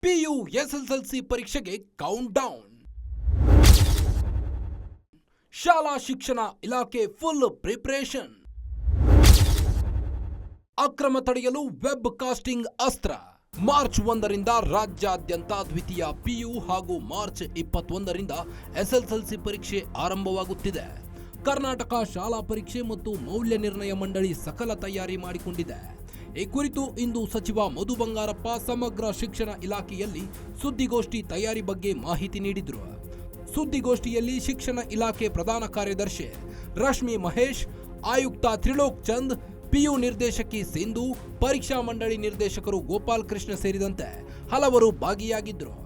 PU SSLC ಪರೀಕ್ಷೆಗೆ countdown ಶಾಲಾ ಶಿಕ್ಷಣ ಇಲಾಖೆ ಫುಲ್ ಪ್ರಿಪರೇಷನ್ ಅಕ್ರಮ ತಡೆಯಲು ವೆಬ್ ಕಾಸ್ಟಿಂಗ್ ಅಸ್ತ್ರ. ಮಾರ್ಚ್ ಒಂದರಿಂದ ರಾಜ್ಯಾದ್ಯಂತ ದ್ವಿತೀಯ ಪಿಯು ಹಾಗೂ ಮಾರ್ಚ್ ಇಪ್ಪತ್ತೊಂದರಿಂದ ಎಸ್ಎಸ್ಎಲ್ಸಿ ಪರೀಕ್ಷೆ ಆರಂಭವಾಗುತ್ತಿದೆ. ಕರ್ನಾಟಕ ಶಾಲಾ ಪರೀಕ್ಷೆ ಮತ್ತು ಮೌಲ್ಯ ನಿರ್ಣಯ ಮಂಡಳಿ ಸಕಲ ತಯಾರಿ ಮಾಡಿಕೊಂಡಿದೆ. ಈ ಕುರಿತು ಇಂದು ಸಚಿವ ಮಧು ಬಂಗಾರಪ್ಪ ಸಮಗ್ರ ಶಿಕ್ಷಣ ಇಲಾಖೆಯಲ್ಲಿ ಸುದ್ದಿಗೋಷ್ಠಿ ತಯಾರಿ ಬಗ್ಗೆ ಮಾಹಿತಿ ನೀಡಿದರು. ಸುದ್ದಿಗೋಷ್ಠಿಯಲ್ಲಿ ಶಿಕ್ಷಣ ಇಲಾಖೆ ಪ್ರಧಾನ ಕಾರ್ಯದರ್ಶಿ ರಶ್ಮಿ ಮಹೇಶ್, ಆಯುಕ್ತ ತ್ರಿಲೋಕ್ ಚಂದ್, ಪಿಯು ನಿರ್ದೇಶಕಿ ಸಿಂಧು, ಪರೀಕ್ಷಾ ಮಂಡಳಿ ನಿರ್ದೇಶಕರು ಗೋಪಾಲ್ ಕೃಷ್ಣ ಸೇರಿದಂತೆ ಹಲವರು ಭಾಗಿಯಾಗಿದ್ದರು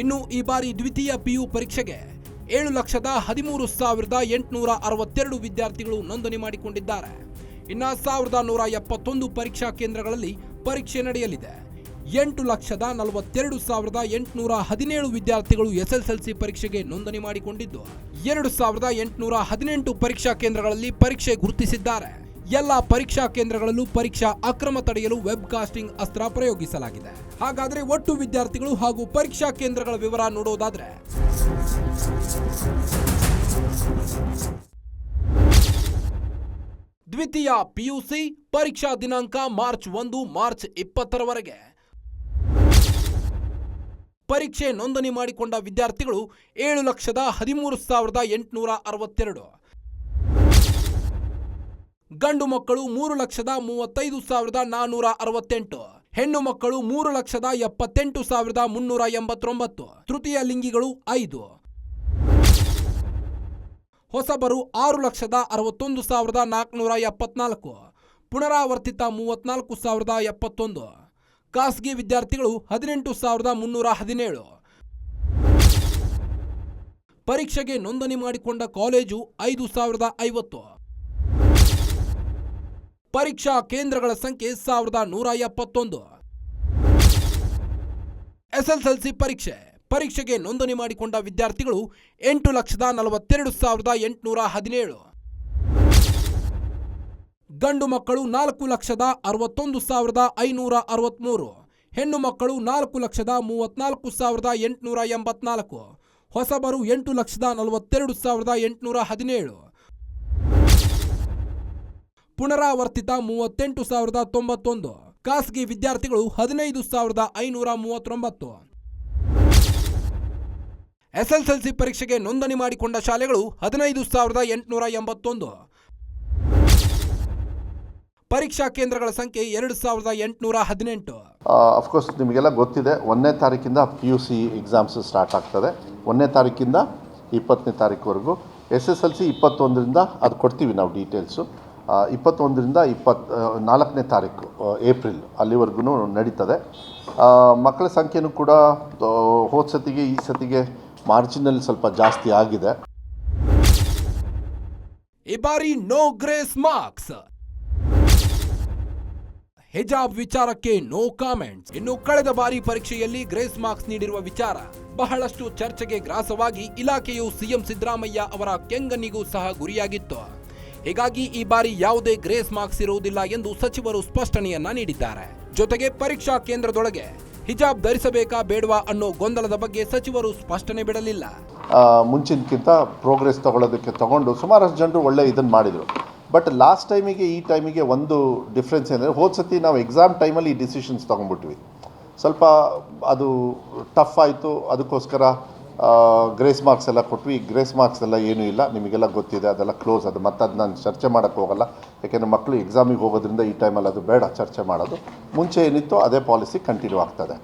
ಇನ್ನು ಈ ಬಾರಿ ದ್ವಿತೀಯ ಪಿಯು ಪರೀಕ್ಷೆಗೆ ಏಳು ಲಕ್ಷದ ಹದಿಮೂರು ಸಾವಿರದ ಎಂಟುನೂರ ಅರವತ್ತೆರಡು ವಿದ್ಯಾರ್ಥಿಗಳು ನೋಂದಣಿ ಮಾಡಿಕೊಂಡಿದ್ದಾರೆ. ಇನ್ನು ಸಾವಿರದ ನೂರ ಎಪ್ಪತ್ತೊಂದು ಪರೀಕ್ಷಾ ಕೇಂದ್ರಗಳಲ್ಲಿ ಪರೀಕ್ಷೆ ನಡೆಯಲಿದೆ. ಎಂಟು ಲಕ್ಷದ ನಲವತ್ತೆರಡು ಸಾವಿರದ ಎಂಟುನೂರ ಹದಿನೇಳು ವಿದ್ಯಾರ್ಥಿಗಳು ಎಸ್ಎಸ್ಎಲ್ಸಿ ಪರೀಕ್ಷೆಗೆ ನೋಂದಣಿ ಮಾಡಿಕೊಂಡಿದ್ದು, ಎರಡು ಸಾವಿರದ ಎಂಟುನೂರ ಹದಿನೆಂಟು ಪರೀಕ್ಷಾ ಕೇಂದ್ರಗಳಲ್ಲಿ ಪರೀಕ್ಷೆ ಗುರುತಿಸಿದ್ದಾರೆ. ಎಲ್ಲ ಪರೀಕ್ಷಾ ಕೇಂದ್ರಗಳಲ್ಲೂ ಪರೀಕ್ಷಾ ಅಕ್ರಮ ತಡೆಯಲು ವೆಬ್ ಕಾಸ್ಟಿಂಗ್ ಅಸ್ತ್ರ ಪ್ರಯೋಗಿಸಲಾಗಿದೆ. ಹಾಗಾದ್ರೆ ಒಟ್ಟು ವಿದ್ಯಾರ್ಥಿಗಳು ಹಾಗೂ ಪರೀಕ್ಷಾ ಕೇಂದ್ರಗಳ ವಿವರ ನೋಡೋದಾದ್ರೆ? ದ್ವಿತೀಯ ಪಿಯುಸಿ ಪರೀಕ್ಷಾ ದಿನಾಂಕ ಮಾರ್ಚ್ ಒಂದು, ಮಾರ್ಚ್ ಇಪ್ಪತ್ತರವರೆಗೆ. ಪರೀಕ್ಷೆ ನೋಂದಣಿ ಮಾಡಿಕೊಂಡ ವಿದ್ಯಾರ್ಥಿಗಳು ಏಳು ಲಕ್ಷದ ಹದಿಮೂರು ಸಾವಿರದ ಎಂಟುನೂರ ಅರವತ್ತೆರಡು. ಗಂಡು ಮಕ್ಕಳು ಮೂರು ಲಕ್ಷದ ಮೂವತ್ತೈದು ಸಾವಿರದ ನಾನ್ನೂರ ಅರವತ್ತೆಂಟು. ಹೆಣ್ಣು ಮಕ್ಕಳು ಮೂರು ಲಕ್ಷದ ಎಪ್ಪತ್ತೆಂಟು ಸಾವಿರದ ಮುನ್ನೂರ ಎಂಬತ್ತೊಂಬತ್ತು. ತೃತೀಯ ಲಿಂಗಿಗಳು ಐದು. ಹೊಸಬರು ಆರು ಲಕ್ಷದ ಅರವತ್ತೊಂದು ಸಾವಿರದ ನಾಲ್ಕುನೂರ ಎಪ್ಪತ್ನಾಲ್ಕು. ಪುನರಾವರ್ತಿತ ಮೂವತ್ನಾಲ್ಕು ಸಾವಿರದ ಎಪ್ಪತ್ತೊಂದು. ಖಾಸಗಿ ವಿದ್ಯಾರ್ಥಿಗಳು ಹದಿನೆಂಟು ಸಾವಿರದ ಮುನ್ನೂರ ಹದಿನೇಳು. ಪರೀಕ್ಷೆಗೆ ನೋಂದಣಿ ಮಾಡಿಕೊಂಡ ಕಾಲೇಜು ಐದು ಸಾವಿರದ ಐವತ್ತು. ಪರೀಕ್ಷಾ ಕೇಂದ್ರಗಳ ಸಂಖ್ಯೆ ಸಾವಿರದ ನೂರ ಎಪ್ಪತ್ತೊಂದು. ಎಸ್ಎಸ್ಎಲ್ಸಿ ಪರೀಕ್ಷೆ. ಪರೀಕ್ಷೆಗೆ ನೋಂದಣಿ ಮಾಡಿಕೊಂಡ ವಿದ್ಯಾರ್ಥಿಗಳು ಎಂಟು ಲಕ್ಷದ ನಲವತ್ತೆರಡು ಸಾವಿರದ ಎಂಟುನೂರ ಹದಿನೇಳು. ಗಂಡು ಮಕ್ಕಳು ನಾಲ್ಕು ಲಕ್ಷದ ಅರವತ್ತೊಂದು ಸಾವಿರದ ಐನೂರ ಅರವತ್ಮೂರು. ಹೆಣ್ಣು ಮಕ್ಕಳು ನಾಲ್ಕು ಲಕ್ಷದ ಮೂವತ್ನಾಲ್ಕು ಸಾವಿರದ ಎಂಟುನೂರ ಎಂಬತ್ನಾಲ್ಕು ಹೊಸಬರು ಎಂಟು ಲಕ್ಷದ ನಲವತ್ತೆರಡು ಸಾವಿರದ ಎಂಟುನೂರ ಹದಿನೇಳು. ಪುನರಾವರ್ತಿತ ಮೂವತ್ತೆಂಟು ಸಾವಿರದ ತೊಂಬತ್ತೊಂದು. ಖಾಸಗಿ ವಿದ್ಯಾರ್ಥಿಗಳು ಹದಿನೈದು ಸಾವಿರದ ಐನೂರ ಮೂವತ್ತೊಂಬತ್ತು. ಎಸ್ಎಸ್ಎಲ್ಸಿ ಪರೀಕ್ಷೆಗೆ ನೋಂದಣಿ ಮಾಡಿಕೊಂಡ ಶಾಲೆಗಳು ಹದಿನೈದು ಸಾವಿರದ ಎಂಟುನೂರ ಎಂಬತ್ತೊಂದು. ಪರೀಕ್ಷಾ ಕೇಂದ್ರಗಳ ಸಂಖ್ಯೆ ಎರಡು ಸಾವಿರದ ಎಂಟುನೂರ ಹದಿನೆಂಟು. ಅಫ್ಕೋರ್ಸ್ ನಿಮಗೆಲ್ಲ ಗೊತ್ತಿದೆ, ಒಂದನೇ ತಾರೀಕಿಂದ P U C exams start ಆಗ್ತದೆ. ಒಂದನೇ ತಾರೀಕಿಂದ ಇಪ್ಪತ್ತನೇ ತಾರೀಕುವರೆಗೂ ಎಸ್ ಎಸ್ ಎಲ್ ಸಿ ಇಪ್ಪತ್ತೊಂದರಿಂದ ಅದು ಕೊಡ್ತೀವಿ ನಾವು ಡೀಟೇಲ್ಸು ಇಪ್ಪತ್ತೊಂದರಿಂದ ಇಪ್ಪತ್ ಆ, ನಾಲ್ಕನೇ ತಾರೀಕು ಏಪ್ರಿಲ್ ಅಲ್ಲಿವರೆಗೂ ನಡೀತದೆ. ಮಕ್ಕಳ ಸಂಖ್ಯೆನೂ ಕೂಡ ಹೋದ ಸತಿಗೆ ಈ ಸತಿಗೆ ಮಾರ್ಜಿನಲ್ಲಿ ಸ್ವಲ್ಪ ಜಾಸ್ತಿ ಆಗಿದೆ. ಈ ಬಾರಿ ನೋ ಗ್ರೇಸ್ ಮಾರ್ಕ್ಸ್ ಹಿಜಾಬ್ ವಿಚಾರಕ್ಕೆ ನೋ ಕಾಮೆಂಟ್ಸ್ ಇನ್ನು ಕಳೆದ ಬಾರಿ ಪರೀಕ್ಷೆಯಲ್ಲಿ ಗ್ರೇಸ್ ಮಾರ್ಕ್ಸ್ ನೀಡಿರುವ ವಿಚಾರ ಬಹಳಷ್ಟು ಚರ್ಚೆಗೆ ಗ್ರಾಸವಾಗಿ ಇಲಾಖೆಯು ಸಿಎಂ ಸಿದ್ದರಾಮಯ್ಯ ಅವರ ಕೆಂಗನಿಗೂ ಸಹ ಗುರಿಯಾಗಿತ್ತು. ಹೀಗಾಗಿ ಈ ಬಾರಿ ಯಾವುದೇ ಗ್ರೇಸ್ ಮಾರ್ಕ್ಸ್ ಇರುವುದಿಲ್ಲ ಎಂದು ಸಚಿವರು ಸ್ಪಷ್ಟನೆಯನ್ನ ನೀಡಿದ್ದಾರೆ. ಜೊತೆಗೆ ಪರೀಕ್ಷಾ ಕೇಂದ್ರದೊಳಗೆ ಹಿಜಾಬ್ ಧರಿಸಬೇಕಾ ಬೇಡವಾ ಅನ್ನೋ ಗೊಂದಲದ ಬಗ್ಗೆ ಸಚಿವರು ಸ್ಪಷ್ಟನೆ ಬಿಡಲಿಲ್ಲ. ಮುಂಚಿನಕ್ಕಿಂತ ಪ್ರೋಗ್ರೆಸ್ ತಗೊಳ್ಳೋದಕ್ಕೆ ತಗೊಂಡು ಸುಮಾರಷ್ಟು ಜನರು ಒಳ್ಳೆ ಇದನ್ನು ಮಾಡಿದರು. ಬಟ್ ಲಾಸ್ಟ್ ಟೈಮಿಗೆ ಈ ಟೈಮಿಗೆ ಒಂದು ಡಿಫ್ರೆನ್ಸ್ ಏನಂದರೆ ಹೋದ ಸತಿ ನಾವು ಎಕ್ಸಾಮ್ ಟೈಮಲ್ಲಿ ಈ ಡಿಸಿಷನ್ಸ್ ತೊಗೊಂಡ್ಬಿಟ್ವಿ. ಸ್ವಲ್ಪ ಅದು ಟಫ್ ಆಯಿತು, ಅದಕ್ಕೋಸ್ಕರ ಗ್ರೇಸ್ ಮಾರ್ಕ್ಸ್ ಎಲ್ಲ ಕೊಟ್ವಿ. ಗ್ರೇಸ್ ಮಾರ್ಕ್ಸ್ ಎಲ್ಲ ಏನೂ ಇಲ್ಲ. ನಿಮಗೆಲ್ಲ ಗೊತ್ತಿದೆ ಅದೆಲ್ಲ ಕ್ಲೋಸ್ ಅದು ಮತ್ತೆ ಅದು ನಾನು ಚರ್ಚೆ ಮಾಡೋಕ್ಕೆ ಹೋಗಲ್ಲ. ಯಾಕೆಂದರೆ ಮಕ್ಕಳು ಎಕ್ಸಾಮಿಗೆ ಹೋಗೋದ್ರಿಂದ ಈ ಟೈಮಲ್ಲಿ ಅದು ಬೇಡ ಚರ್ಚೆ ಮಾಡೋದು. ಮುಂಚೆ ಏನಿತ್ತು ಅದೇ ಪಾಲಿಸಿ ಕಂಟಿನ್ಯೂ ಆಗ್ತದೆ.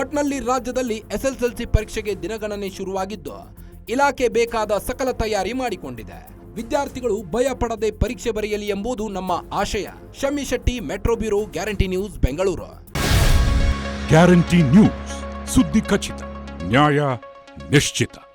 ಒಟ್ನಲ್ಲಿ ರಾಜ್ಯದಲ್ಲಿ ಎಸ್ಎಸ್ಎಲ್ಸಿ ಪರೀಕ್ಷೆಗೆ ದಿನಗಣನೆ ಶುರುವಾಗಿದ್ದು ಇಲಾಖೆ ಬೇಕಾದ ಸಕಲ ತಯಾರಿ ಮಾಡಿಕೊಂಡಿದೆ. ವಿದ್ಯಾರ್ಥಿಗಳು ಭಯ ಪಡದೆ ಪರೀಕ್ಷೆ ಬರೆಯಲಿ ಎಂಬುದು ನಮ್ಮ ಆಶಯ. Shammi Shetty metro bureau guarantee news Bengaluru. Guarantee news. ಸುದ್ದಿ ಖಚಿತ. ನ್ಯಾಯ Mestita.